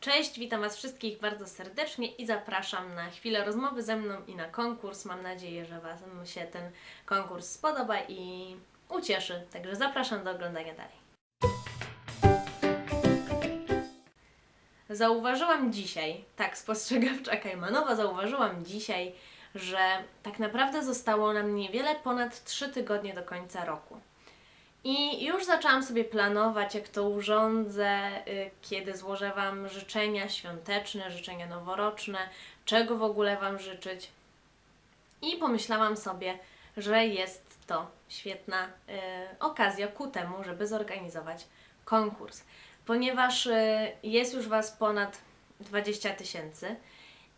Cześć, witam Was wszystkich bardzo serdecznie i zapraszam na chwilę rozmowy ze mną i na konkurs. Mam nadzieję, że Wam się ten konkurs spodoba i ucieszy. Także zapraszam do oglądania dalej. Zauważyłam dzisiaj, tak spostrzegawcza Kajmanowa, zauważyłam dzisiaj, że tak naprawdę zostało nam niewiele ponad 3 tygodnie do końca roku. I już zaczęłam sobie planować, jak to urządzę, y, kiedy złożę Wam życzenia świąteczne, życzenia noworoczne, czego w ogóle Wam życzyć. I pomyślałam sobie, że jest to świetna y, okazja ku temu, żeby zorganizować konkurs. Ponieważ y, jest już Was ponad 20 tysięcy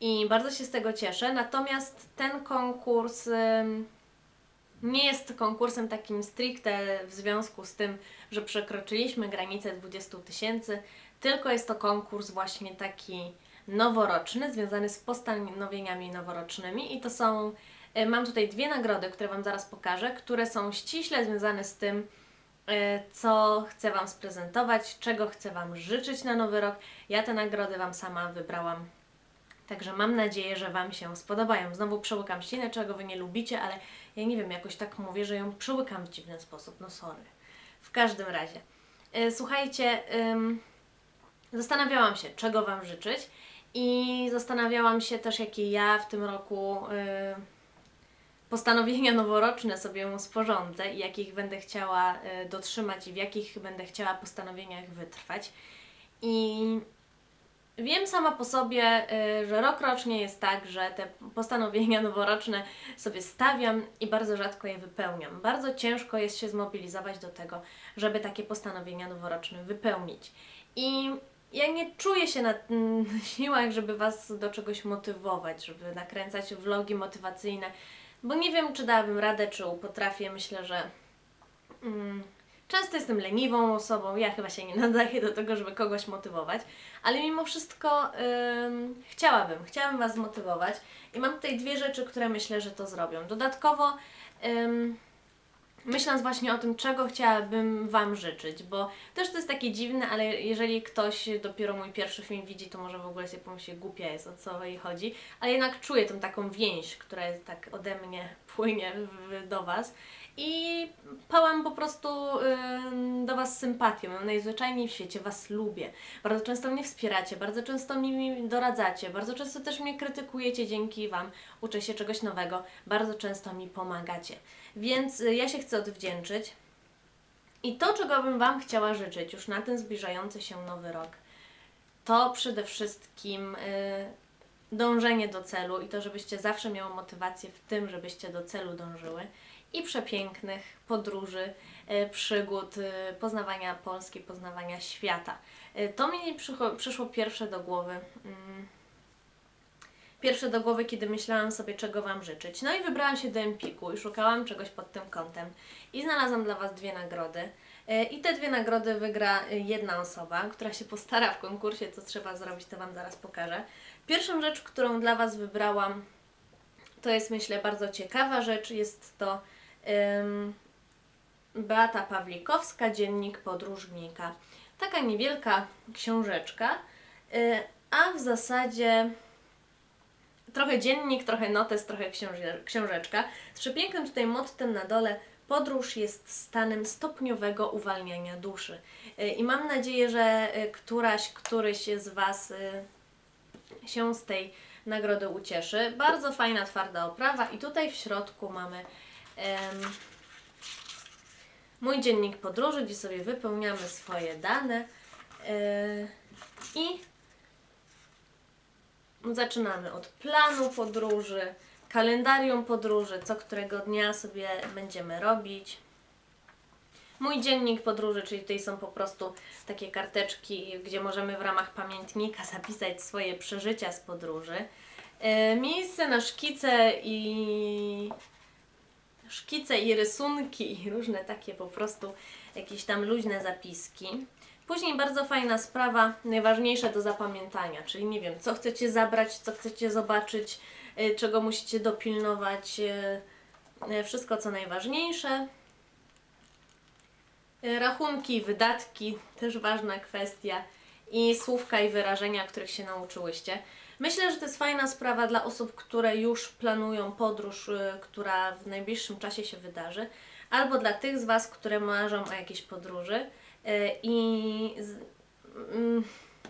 i bardzo się z tego cieszę. Natomiast ten konkurs. Nie jest konkursem takim stricte w związku z tym, że przekroczyliśmy granicę 20 tysięcy, tylko jest to konkurs właśnie taki noworoczny, związany z postanowieniami noworocznymi i to są, e, mam tutaj dwie nagrody, które Wam zaraz pokażę, które są ściśle związane z tym, e, co chcę Wam sprezentować, czego chcę Wam życzyć na nowy rok. Ja te nagrody Wam sama wybrałam Także mam nadzieję, że Wam się spodobają. Znowu przełykam ślinę, czego Wy nie lubicie, ale ja nie wiem, jakoś tak mówię, że ją przełykam w dziwny sposób. No sorry. W każdym razie. E, Słuchajcie, zastanawiałam się, czego Wam życzyć i zastanawiałam się też, jakie ja w tym roku y, postanowienia noworoczne sobie sporządzę i jakich będę chciała y, dotrzymać i w jakich będę chciała postanowieniach wytrwać. I Wiem sama po sobie, y, że rok rocznie jest tak, że te postanowienia noworoczne sobie stawiam i bardzo rzadko je wypełniam. Bardzo ciężko jest się zmobilizować do tego, żeby takie postanowienia noworoczne wypełnić. I ja nie czuję się na mm, siłach, żeby Was do czegoś motywować, żeby nakręcać vlogi motywacyjne, bo nie wiem, czy dałabym radę, czy potrafię. Myślę, że mm, Często jestem leniwą osobą, ja chyba się nie nadaję do tego, żeby kogoś motywować, ale mimo wszystko ym, chciałabym, chciałabym Was zmotywować i mam tutaj dwie rzeczy, które myślę, że to zrobią. Dodatkowo ym, myśląc właśnie o tym, czego chciałabym Wam życzyć, bo też to jest takie dziwne, ale jeżeli ktoś dopiero mój pierwszy film widzi, to może w ogóle sobie pomyśli, głupia jest, o co jej chodzi, ale jednak czuję tą taką więź, która jest tak ode mnie płynie w, do Was i pałam po prostu do Was sympatią. Najzwyczajniej w świecie Was lubię. Bardzo często mnie wspieracie, bardzo często mi doradzacie, bardzo często też mnie krytykujecie dzięki Wam. Uczę się czegoś nowego, bardzo często mi pomagacie. Więc y, ja się chcę odwdzięczyć. I to, czego bym Wam chciała życzyć już na ten zbliżający się nowy rok, to przede wszystkim y, dążenie do celu i to, żebyście zawsze miały motywację w tym, żebyście do celu dążyły i przepięknych podróży, y, przygód, y, poznawania Polski, poznawania świata. Y, To mi przyszło pierwsze do głowy. mm, Pierwsze do głowy, kiedy myślałam sobie, czego Wam życzyć. No i wybrałam się do Empiku i szukałam czegoś pod tym kątem. I znalazłam dla Was dwie nagrody. E, I te dwie nagrody wygra e, jedna osoba, która się postara w konkursie, co trzeba zrobić, to Wam zaraz pokażę. Pierwszą rzecz, którą dla Was wybrałam, to jest myślę bardzo ciekawa rzecz. Jest to Beata Pawlikowska, Dziennik Podróżnika. Taka niewielka książeczka, e, a w zasadzie trochę dziennik, trochę notes, trochę książe- książeczka. Z przepięknym tutaj mottem na dole podróż jest stanem stopniowego uwalniania duszy. Y, I mam nadzieję, że y, któraś, któryś z Was się z tej nagrody ucieszy. Bardzo fajna, twarda oprawa i tutaj w środku mamy em, mój dziennik podróży, gdzie sobie wypełniamy swoje dane y, i Zaczynamy od planu podróży, kalendarium podróży, co którego dnia sobie będziemy robić. Mój dziennik podróży, czyli tutaj są po prostu takie karteczki, gdzie możemy w ramach pamiętnika zapisać swoje przeżycia z podróży. E, Miejsce na szkice i szkice i rysunki różne takie po prostu jakieś tam luźne zapiski. Później bardzo fajna sprawa, najważniejsze do zapamiętania, czyli nie wiem, co chcecie zabrać, co chcecie zobaczyć, y, czego musicie dopilnować, y, y, wszystko co najważniejsze. Rachunki, wydatki, też ważna kwestia. i słówka i wyrażenia, których się nauczyłyście. Myślę, że to jest fajna sprawa dla osób, które już planują podróż, y, która w najbliższym czasie się wydarzy, albo dla tych z Was, które marzą o jakiejś podróży. Y, i mm,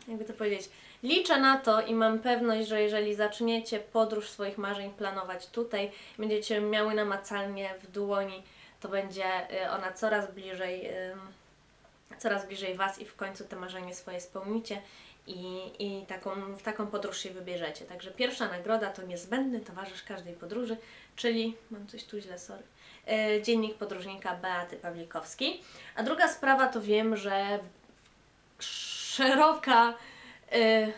jakby to powiedzieć, liczę na to i mam pewność, że jeżeli zaczniecie podróż swoich marzeń planować tutaj, będziecie miały namacalnie w dłoni, to będzie y, ona coraz bliżej, coraz bliżej Was i w końcu te marzenie swoje spełnicie i, i taką, w taką podróż się wybierzecie. Także pierwsza nagroda to niezbędny towarzysz każdej podróży, czyli, mam coś tu źle, sorry, y, dziennik podróżnika Beaty Pawlikowskiej. A druga sprawa to wiem, że szeroka, y,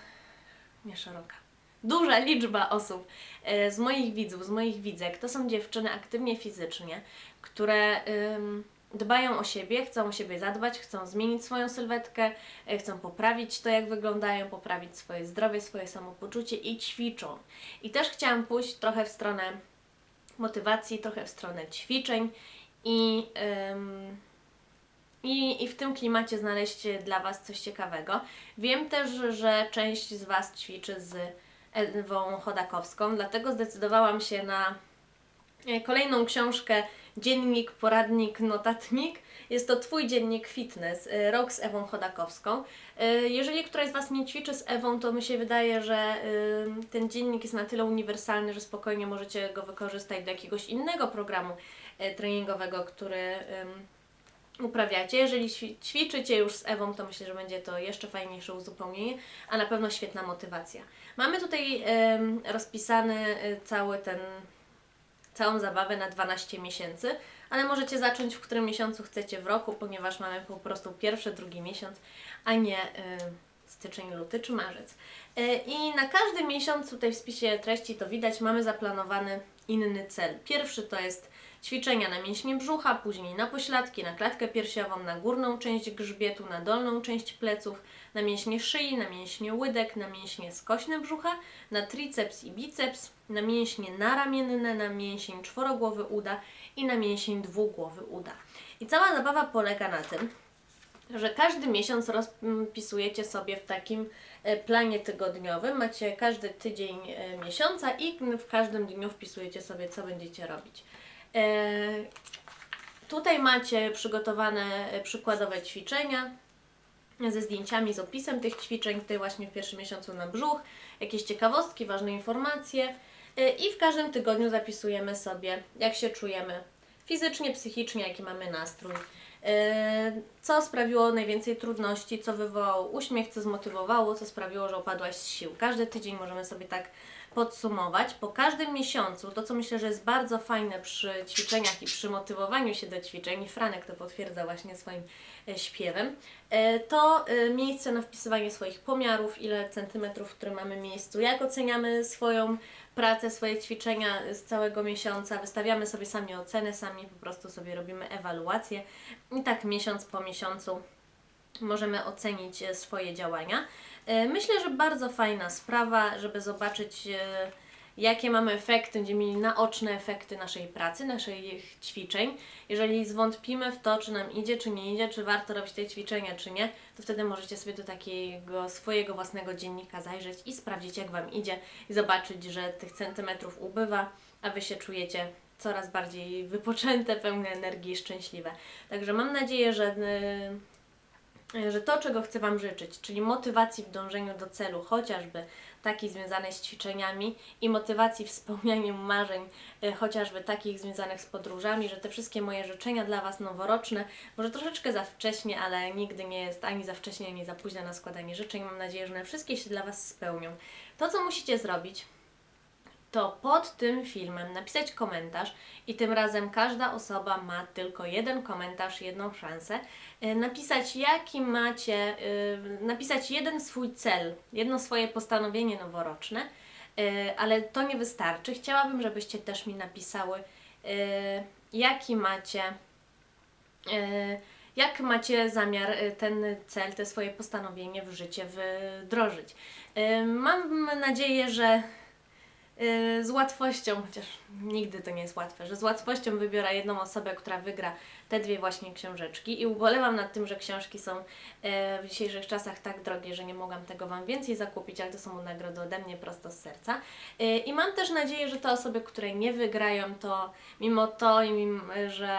nie szeroka, duża liczba osób y, z moich widzów, z moich widzek, to są dziewczyny aktywnie fizycznie, które ym, dbają o siebie, chcą o siebie zadbać, chcą zmienić swoją sylwetkę, y, chcą poprawić to, jak wyglądają, poprawić swoje zdrowie, swoje samopoczucie i ćwiczą. I też chciałam pójść trochę w stronę motywacji, trochę w stronę ćwiczeń i ym, i, I w tym klimacie znaleźć dla Was coś ciekawego. Wiem też, że część z Was ćwiczy z Ewą Chodakowską, dlatego zdecydowałam się na e, kolejną książkę Dziennik, Poradnik, Notatnik. Jest to Twój dziennik fitness, e, rok z Ewą Chodakowską. E, Jeżeli któraś z Was nie ćwiczy z Ewą, to mi się wydaje, że e, ten dziennik jest na tyle uniwersalny, że spokojnie możecie go wykorzystać do jakiegoś innego programu treningowego, który uprawiacie. Jeżeli ćwi- ćwiczycie już z Ewą, to myślę, że będzie to jeszcze fajniejsze uzupełnienie, a na pewno świetna motywacja. Mamy tutaj rozpisany y, cały ten, całą zabawę na 12 miesięcy, ale możecie zacząć w którym miesiącu chcecie w roku, ponieważ mamy po prostu pierwszy, drugi miesiąc, a nie y, styczeń, luty czy marzec. Y, I na każdy miesiąc tutaj w spisie treści to widać, mamy zaplanowany inny cel. Pierwszy to jest ćwiczenia na mięśnie brzucha, później na pośladki, na klatkę piersiową, na górną część grzbietu, na dolną część pleców, na mięśnie szyi, na mięśnie łydek, na mięśnie skośne brzucha, na triceps i biceps, na mięśnie naramienne, na mięsień czworogłowy uda i na mięsień dwugłowy uda. I cała zabawa polega na tym, że każdy miesiąc rozpisujecie sobie w takim e, planie tygodniowym. Macie każdy tydzień e, miesiąca i w każdym dniu wpisujecie sobie, co będziecie robić. E, Tutaj macie przygotowane e, przykładowe ćwiczenia ze zdjęciami, z opisem tych ćwiczeń. Tutaj właśnie w pierwszym miesiącu na brzuch, jakieś ciekawostki, ważne informacje. E, I w każdym tygodniu zapisujemy sobie, jak się czujemy fizycznie, psychicznie, jaki mamy nastrój. Co sprawiło najwięcej trudności, co wywołało uśmiech, co zmotywowało, co sprawiło, że opadłaś z sił. Każdy tydzień możemy sobie tak podsumować. Po każdym miesiącu, to co myślę, że jest bardzo fajne przy ćwiczeniach i przy motywowaniu się do ćwiczeń, i Franek to potwierdza właśnie swoim e, śpiewem, e, to e, miejsce na wpisywanie swoich pomiarów, ile centymetrów w którym mamy miejscu, jak oceniamy swoją pracę, swoje ćwiczenia z całego miesiąca, wystawiamy sobie sami oceny, sami po prostu sobie robimy ewaluację i tak miesiąc po miesiącu możemy ocenić e, swoje działania. E, Myślę, że bardzo fajna sprawa, żeby zobaczyć, e, jakie mamy efekty, będziemy mieli naoczne efekty naszej pracy, naszych ćwiczeń. Jeżeli zwątpimy w to, czy nam idzie, czy nie idzie, czy warto robić te ćwiczenia, czy nie, to wtedy możecie sobie do takiego swojego własnego dziennika zajrzeć i sprawdzić, jak Wam idzie i zobaczyć, że tych centymetrów ubywa, a Wy się czujecie coraz bardziej wypoczęte, pełne energii i szczęśliwe. Także mam nadzieję, że że to, czego chcę Wam życzyć, czyli motywacji w dążeniu do celu, chociażby takiej związanej z ćwiczeniami i motywacji w spełnianiu marzeń, e, chociażby takich związanych z podróżami, że te wszystkie moje życzenia dla Was noworoczne, może troszeczkę za wcześnie, ale nigdy nie jest ani za wcześnie, ani za późno na składanie życzeń. Mam nadzieję, że one wszystkie się dla Was spełnią. To, co musicie zrobić, to pod tym filmem napisać komentarz i tym razem każda osoba ma tylko jeden komentarz, jedną szansę. y, Napisać jaki macie, y, napisać jeden swój cel, jedno swoje postanowienie noworoczne, y, ale to nie wystarczy. Chciałabym, żebyście też mi napisały jaki macie jak macie zamiar ten cel, te swoje postanowienie w życie wdrożyć. Mam nadzieję, że z łatwością, chociaż nigdy to nie jest łatwe, że z łatwością wybiorę jedną osobę, która wygra te dwie właśnie książeczki i ubolewam nad tym, że książki są e, w dzisiejszych czasach tak drogie, że nie mogłam tego Wam więcej zakupić, ale to są nagrody ode mnie prosto z serca. E, I mam też nadzieję, że te osoby, które nie wygrają, to mimo to i mimo, że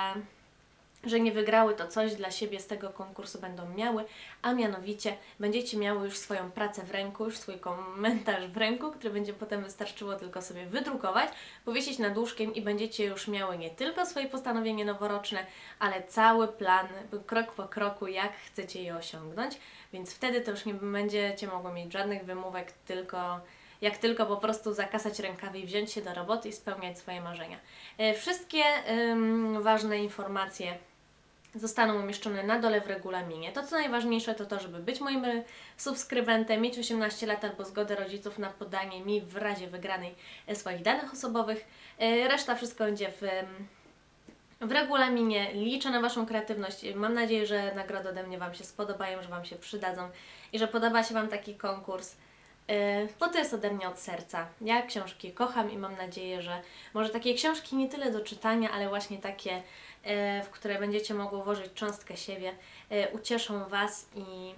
że nie wygrały, to coś dla siebie z tego konkursu będą miały, a mianowicie będziecie miały już swoją pracę w ręku, już swój komentarz w ręku, który będzie potem wystarczyło tylko sobie wydrukować, powiesić nad łóżkiem i będziecie już miały nie tylko swoje postanowienie noworoczne, ale cały plan, krok po kroku, jak chcecie je osiągnąć, więc wtedy to już nie będziecie mogły mieć żadnych wymówek, tylko jak tylko po prostu zakasać rękawy i wziąć się do roboty i spełniać swoje marzenia. E, Wszystkie ym, ważne informacje zostaną umieszczone na dole w regulaminie. To, co najważniejsze, to to, żeby być moim subskrybentem, mieć 18 lat albo zgodę rodziców na podanie mi w razie wygranej swoich danych osobowych. E, Reszta wszystko będzie w, w regulaminie. Liczę na Waszą kreatywność. Mam nadzieję, że nagrody ode mnie Wam się spodobają, że Wam się przydadzą i że podoba się Wam taki konkurs. Yy, bo to jest ode mnie od serca. Ja książki kocham i mam nadzieję, że może takie książki nie tyle do czytania, ale właśnie takie, yy, w które będziecie mogły włożyć cząstkę siebie, yy, ucieszą Was i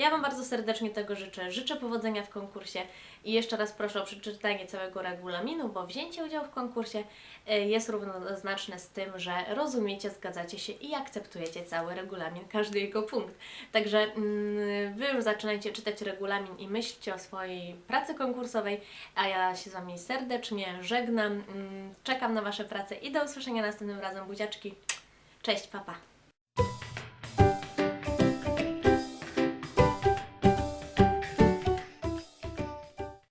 ja Wam bardzo serdecznie tego życzę. Życzę powodzenia w konkursie i jeszcze raz proszę o przeczytanie całego regulaminu, bo wzięcie udziału w konkursie y, jest równoznaczne z tym, że rozumiecie, zgadzacie się i akceptujecie cały regulamin, każdy jego punkt. Także mm, Wy już zaczynajcie czytać regulamin i myślcie o swojej pracy konkursowej, a ja się z Wami serdecznie żegnam. Mm, Czekam na Wasze prace i do usłyszenia następnym razem. Buziaczki. Cześć, papa.